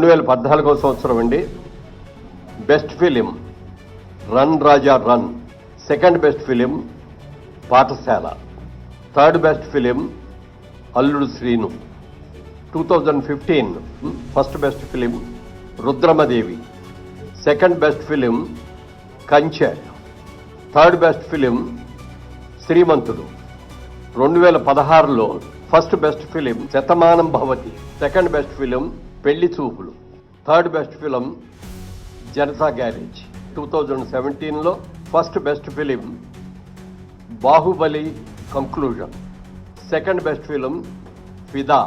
రెండు వేల పద్నాలుగో సంవత్సరం అండి. Best film run Raja run. Second best film Pathshala. Third best film Alludu Seenu. Two thousand fifteen first best film Rudhramadevi. Second best film Kanche. Third best film Srimanthudu. రెండు వేల పదహారులో first best film Shatamanam Bhavati. Second best film Pelli Choopulu. Third best film Janatha garage. Two thousand సెవెంటీన్లో first best film Baahubali conclusion. Second best film Fidaa.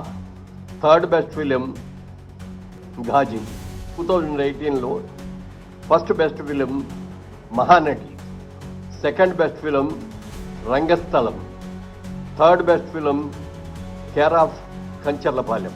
Third best film Ghazi. Two thousand ఎయిటీన్లో first best film Mahanati. Second best film Rangasthalam. Third best film care of Kancharapalem.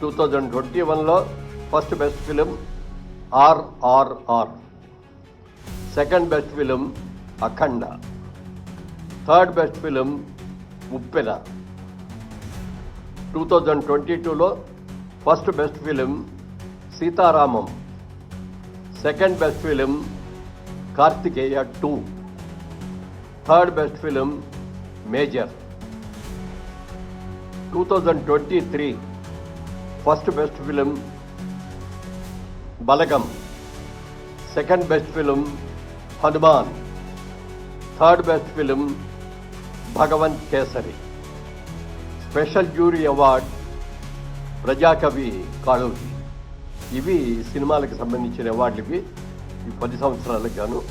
Two thousand twenty వన్లో first best film RRR. Second best film Akhanda. Third best film Uppena. Two thousand twenty టూలో first best film Sitaramam. Second best film Karthikeya two. Third best film major. Two thousand twenty three first best film Balagam. Second best film Hanuman. Third best film Bhagavanth Kesari. Special jury award Prajakavi Kaloji. ఇవి సినిమాలకు సంబంధించిన అవార్డులు ఇవి. ఈ పది సంవత్సరాలకు గాను